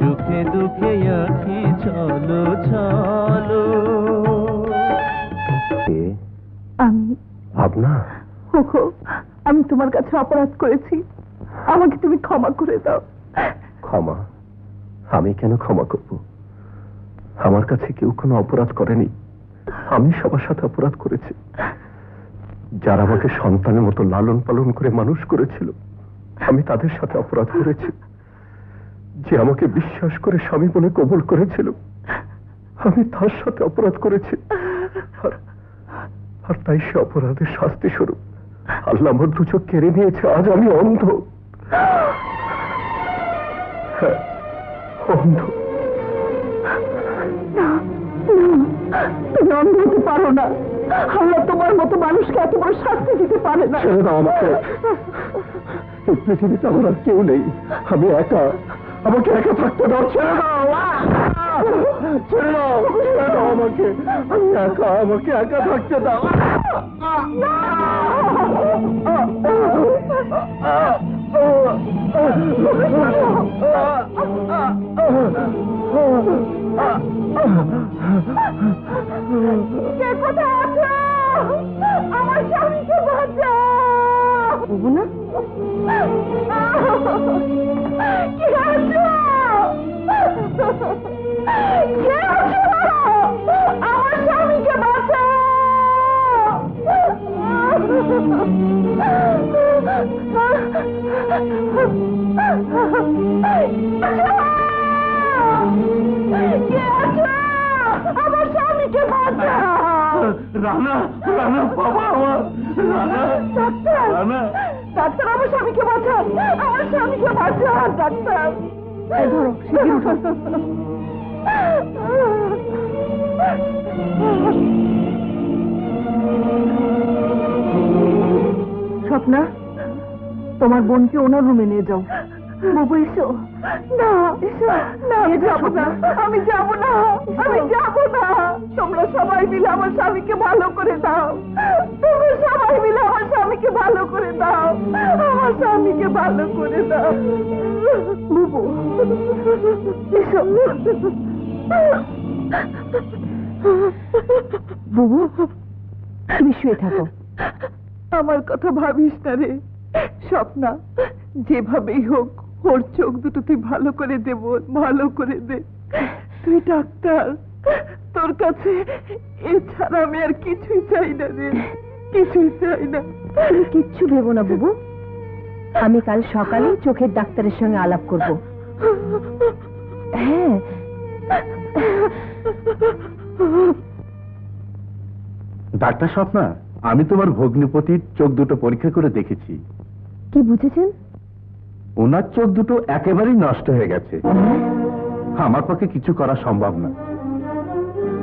সুখে দুঃখে আছি চলো চলো। আমি। ভাবনা? ওগো আমি তোমার কাছে অপরাধ করেছি। আমাকে তুমি ক্ষমা করে দাও। ক্ষমা? আমি কেন ক্ষমা করব? আমার কাছে কেউ কোনো অপরাধ করেনি। আমি সবার সাথে অপরাধ করেছি। যারা আমাকে সন্তানের মতো লালন পালন করে মানুষ করেছিল আমি তাদের সাথে অপরাধ করেছি। যে আমাকে বিশ্বাস করে স্বামী বলে কবুল করেছিল আমি তার সাথে অপরাধ করেছি। আর- তাই সে অপরাধের শাস্তি স্বরূপ আল্লাহ আমার দু চোখ কেড়ে নিয়েছে আজ আমি অন্ধ। হ্যাঁ, অন্ধ। তুমি অন্ধ হতে পারো না। আল্লাহ তোমার মতো মানুষকে এত বড় শাস্তি দিতে পারে না। ছেড়ে দাও আমাকে। এই পৃথিবীতে আমার আর কেউ নেই। আমি একা। আমাকে একা থাকতে দাও ছেড়ে দাও! ছেড়ে দাও ছেড়ে দাও আমাকে। আমি একা আমাকে একা থাকতে দাও। আমার স্বামীকে বাঁচাও। না? আমার স্বামীকে আমার স্বামীকে রানা রানা বাবা আমার। রানা ডাক্তার রানা। ডাক্তার আমার স্বামীকে বাঁচান। আমার স্বামীকে বাঁচান ডাক্তার। ধরো শিগগির উঠো। স্বপ্না তোমার বোনকে ওনার রুমে নিয়ে যাও। বাবু এসো। না এসো। না আমি যাব না আমি যাব না আমি যাব না। তোমরা সবাই মিলে আমার স্বামীকে ভালো করে দাও। তোমরা সবাই মিলে আমার স্বামীকে ভালো করে দাও। আমার স্বামীকে ভালো করে দাও। বুবু বুবু তুমি শুয়ে থাকো। আমার কথা ভাবিস না রে স্বপ্না। যেভাবেই হোক ওর চোখ দুটো তুই ভালো করে দেব ভালো করে দে। তুই ডাক্তার তোর কাছে এছাড়া আমি আর কিছুই চাই না রে কিছুই চাই না। তুমি কিচ্ছু ভেবো না বুবু। আমি কাল সকালে চোখের ডাক্তারের সঙ্গে আলাপ করব। ডাক্তার স্বপ্না আমি তোমার ভগ্নিপতির চোখ দুটো পরীক্ষা করে দেখেছি। কি বুঝেছেন? ওনার চোখ দুটো একেবারেই নষ্ট হয়ে গেছে। আমার পক্ষে কিছু করা সম্ভব না।